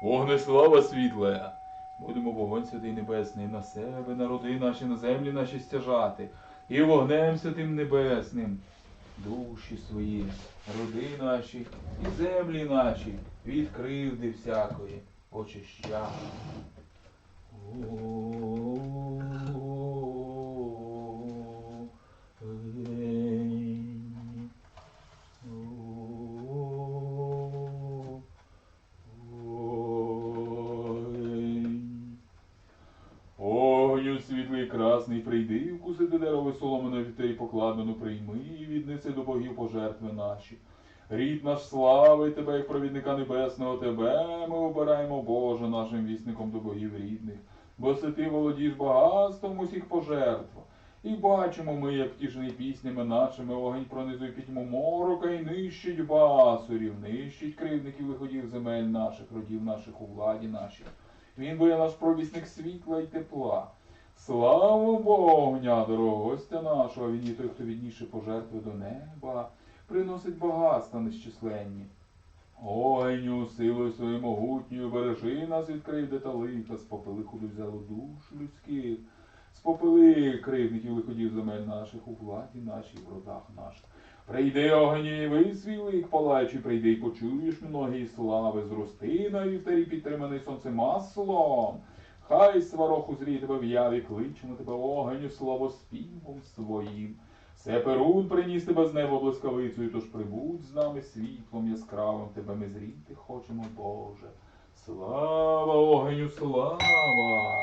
Вогнеслава світле! Будемо вогонь святий небесний на себе, народи наші, на землі наші стяжати, і вогнем святим небесним душі свої, роди наші і землі наші від кривди всякої очищати. І до богів пожертви наші. Рід наш слави тебе, як провідника небесного, тебе ми обираємо, Боже, нашим вісником до богів рідних, бо си ти володієш багатством усіх пожертв. І бачимо ми, як втішений піснями нашими огонь пронизує пітьму морока і нищить басурів, нищить кривдників виходів земель наших, родів наших у владі нашій. Він буде наш провісник світла й тепла. Славу Богня, дорогого гостя нашого, він є той, хто відніше пожертви до неба, приносить багатства нещисленні. Огню, силою своєю могутньою, бережи нас від кривди та лиха, спопили худу взяло душ людських, спопили кривдників лиходів земель наших у владі нашій, в родах наших. Прийди огнівий свій лик палаючи, прийди й почуєш многі слави, зрости на вівтарі підтриманий сонцем маслом. Хай свароху узріє тебе в яві, кличемо тебе огеню, славоспівом своїм. Се Перун приніс тебе з неба блискавицею, тож прибудь з нами світлом яскравим, тебе ми зріти хочемо, Боже. Слава слава! Слава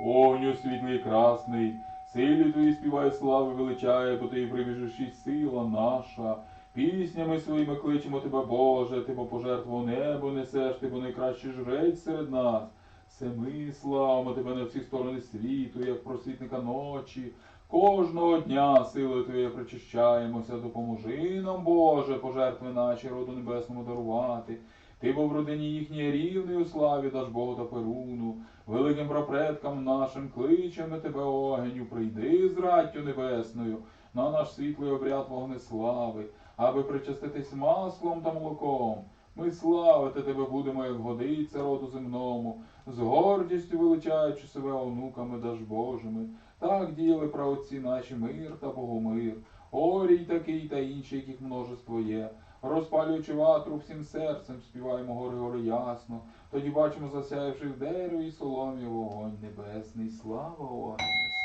Огню світлий красний, силі твої співає слави величає, бо ти прибіжиш сила наша. Піснями своїми кличемо тебе, Боже, ти бо пожертву небо несеш, ти бо найкращий жрець серед нас. Все ми славимо тебе на всі сторони світу, як просвітника ночі. Кожного дня силою Твоєю причащаємося, допоможи нам, Боже, пожертви наші роду небесному дарувати. Ти бо в родині їхній рівний у славі даш Богу та Перуну, великим прапредкам нашим кличемо тебе, огеню, прийди з раттю небесною на наш світлий обряд вогнеслави, аби причаститись маслом та молоком. Ми славити тебе будемо, як годиться роду земному, з гордістю величаючи себе онуками даж Божими. Так діяли праотці наші мир та богомир. Орій такий та інший, яких множество є. Розпалюючи ватру всім серцем, співаємо гори гори ясно. Тоді бачимо засяявши в дереві і соломі вогонь небесний. Слава огню,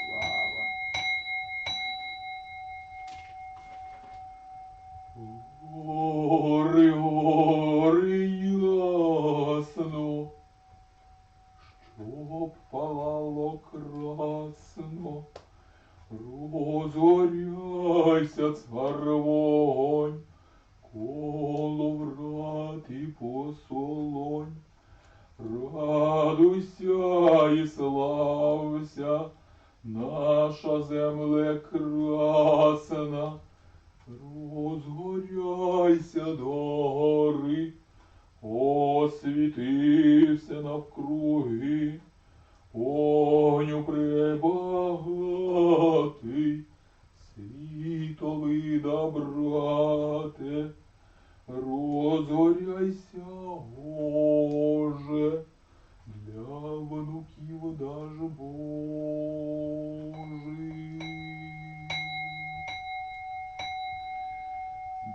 слава. Гори, гори ясно, щоб палало красно. Розгоряйся, цар вогонь, коло врат і посолонь. Радуйся і слався, наша земле красна. Розгоряйся до гори, освітився навкруги, огню прибагатий, світовий брате, розгоряйся, Боже, для внуків даж Божий.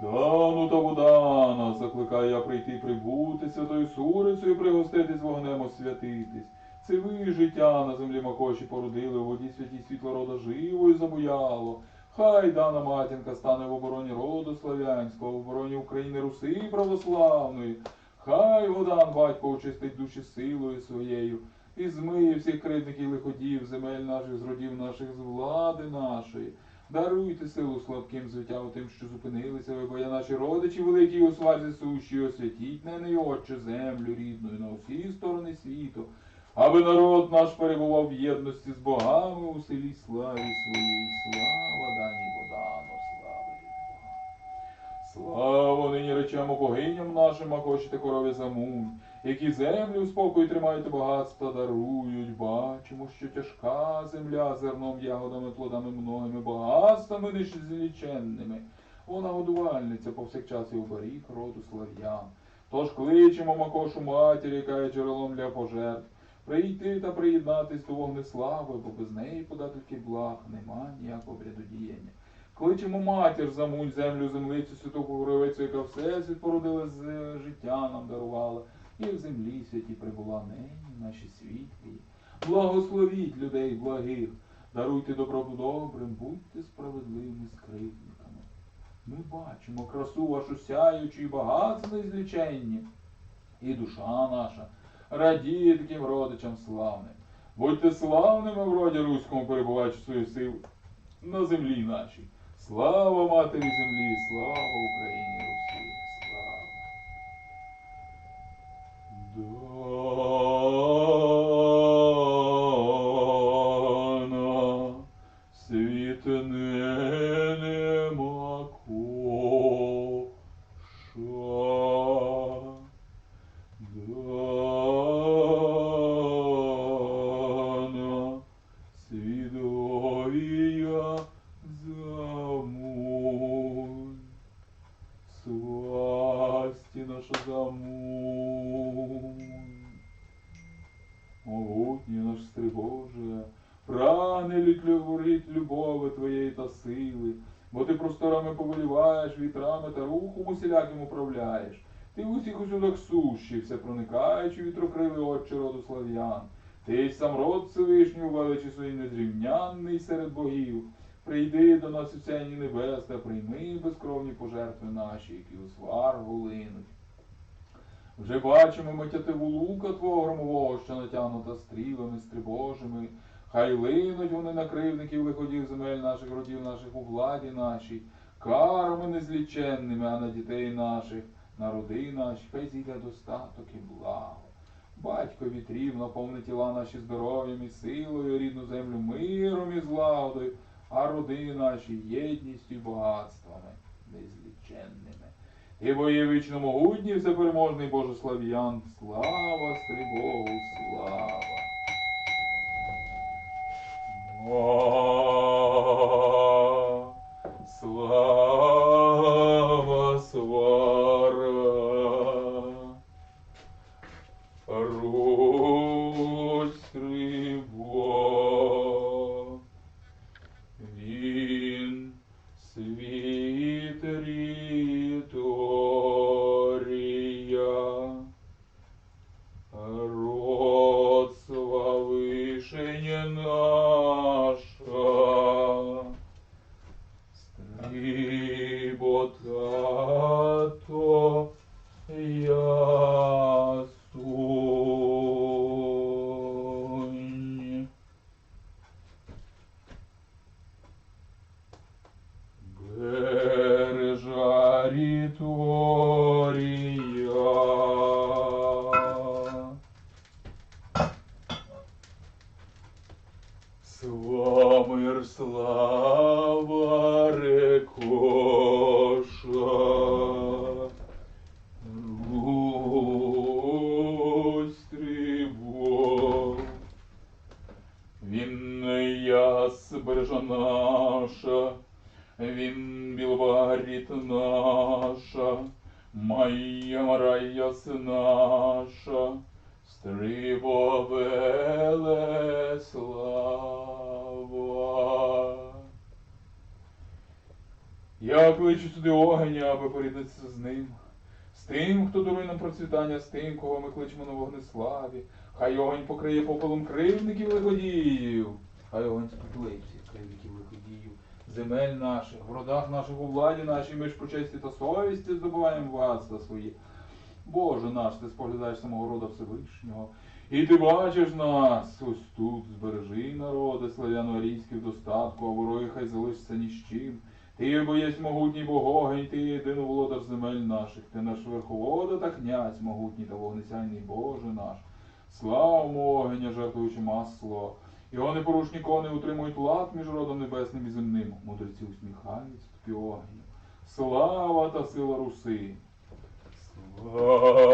Дану та Будана, закликаю я прийти прибути святою сурицею, пригоститись вогнем освятитись. Це ви життя на землі макоші породили, у воді святі світло рода живою забуяло. Хай дана матінка стане в обороні роду славянського, в обороні України Руси православної. Хай Водан батько очистить душі силою своєю, і змиє всіх кривдників лиходів, земель наших, з родів наших, з влади нашої. Даруйте силу слабким звитям тим, що зупинилися ви, бо я наші родичі великі у свазі сущі, освятіть неї, Отче, землю рідною на усі сторони світу, аби народ наш перебував в єдності з богами у селі славі своїй. Слава дані Бодану, слава від Слава нині речемо богиням нашим, а хочете корові замунь, які землю в спокої тримають багатства дарують. Бачимо, що тяжка земля зерном, ягодами, плодами многими, багатствами незліченними. Вона годувальниця повсякчас і оберіг роду слав'ян. Тож кличемо Макошу матір, яка є джерелом для пожертв, прийти та приєднатись до вогнеслави, бо без неї подательків благ нема ніякого врядодіяння. Кличемо матір замунь землю, землицю, святу Горовицю, яка всесвіт породила з е, життя нам дарувала, і в землі святі прибула нині, наші світлі. Благословіть людей благих, даруйте добро добрим, будьте справедливими з кривдниками. Ми бачимо красу вашу сяючу і багатство незліченні, і душа наша радіє таким родичам славним. Будьте славними в роді руському, перебуваючи свою силу на землі нашій. Слава матері землі, слава Україні сили, бо ти просторами повеліваєш, вітрами та рухом усіляким управляєш. Ти в усіх усюдах сущий, все проникаючи вітрокрили отче роду слав'ян. Ти сам род Всевишній величі своїй незрівнянний серед богів. Прийди до нас у сяйні небес та прийми безкровні пожертви наші, які у сваргу линуть. Вже бачимо ми тятиву лука твого громового, що натягнута стрілами стрибожими. Хай линуть вони на кривників лиходів земель наших родів наших у владі нашій, карами незліченними, а на дітей наших, на роди наші, хай зійде достаток і благо. Батько вітрів наповни тіла наші здоров'ям і силою, рідну землю миром і злагодою, а роди наші єдністю і багатствами незліченними. І бо є вічно могутній, всепереможний Боже слав'ян, слава Стрибогу, слава. All наша, моя мараяс наша, стриво слава. Я кличу сюди огеня, аби поріднитися з ним. З тим, хто дарує нам процвітання, з тим, кого ми кличемо на вогнеславі. Хай огонь покриє попелом кривдників лиходіїв. Хай огонь всіх кривдників. Земель наших, в родах наших у владі нашій, ми ж по честі та совісті здобуваємо багатства свої. Боже наш, ти споглядаєш самого рода Всевишнього. І ти бачиш нас, ось тут збережи народи, славяно-арійські в достатку, а вороги хай залишиться ні з чим. Ти, бо єсть могутній богогень, ти єдиний володар земель наших, ти наш верховода та князь могутній та вогнесяйний Боже наш. Слава огеня, жертвуючи масло. Його непорушні кони утримують лад між родом небесним і земним. Мудреці усміхаються огню. Слава та сила руси. Слава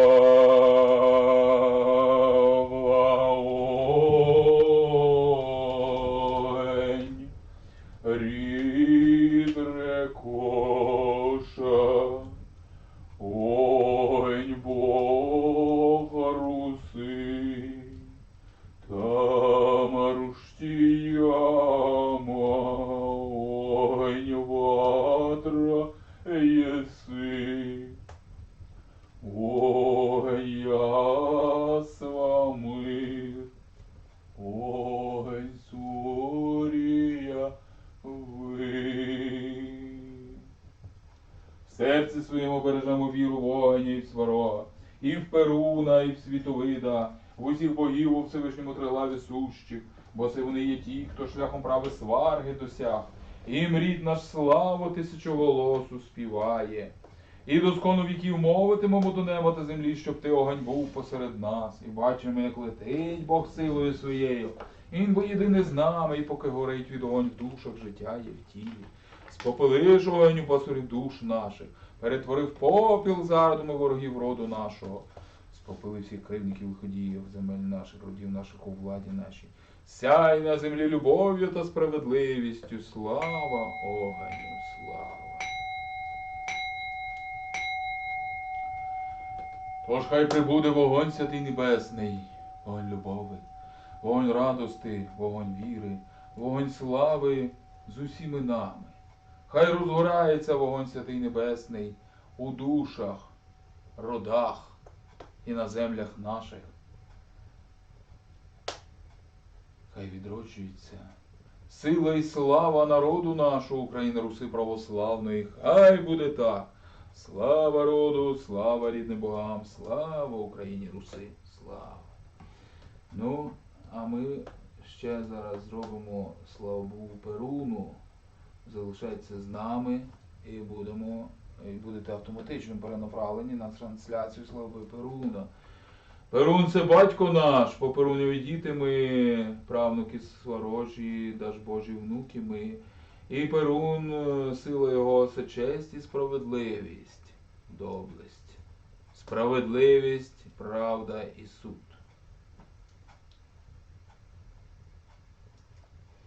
В усіх богів у Всевишньому триглаві сущих, бо це вони є ті, хто шляхом прави сварги досяг. Їм рід наш славу тисячоголосу співає. І доскону віків мовитимемо до неба та землі, щоб ти огонь був посеред нас, і бачимо, як летить Бог силою своєю. Він бо єдиний з нами, і поки горить від огонь в душах, життя є в тілі. Спопили ж огонь у пасурів душ наших, перетворив попіл задуми ворогів роду нашого. Спопили всіх кривників і ходіїв, земель наших, родів наших у владі нашій. Сяй на землі любов'ю та справедливістю. Слава огоню, слава. Тож хай прибуде вогонь святий небесний, вогонь любови, вогонь радости, вогонь віри, вогонь слави з усіми нами. Хай розгорається вогонь святий небесний у душах, родах і на землях наших. Хай відроджується сила і слава народу нашого України Руси православної. Хай буде так. Слава роду, слава рідним богам, слава Україні Руси, слава. Ну, а ми ще зараз зробимо слава Богу Перуну. Залишайтеся з нами і будемо, будете автоматично перенаправлені на трансляцію слави Перуна. Перун це батько наш, по Перунові діти ми, правнуки сворожі, даж Божі внуки ми. І Перун, е, сила його це честь і справедливість, доблесть. Справедливість, правда і суд.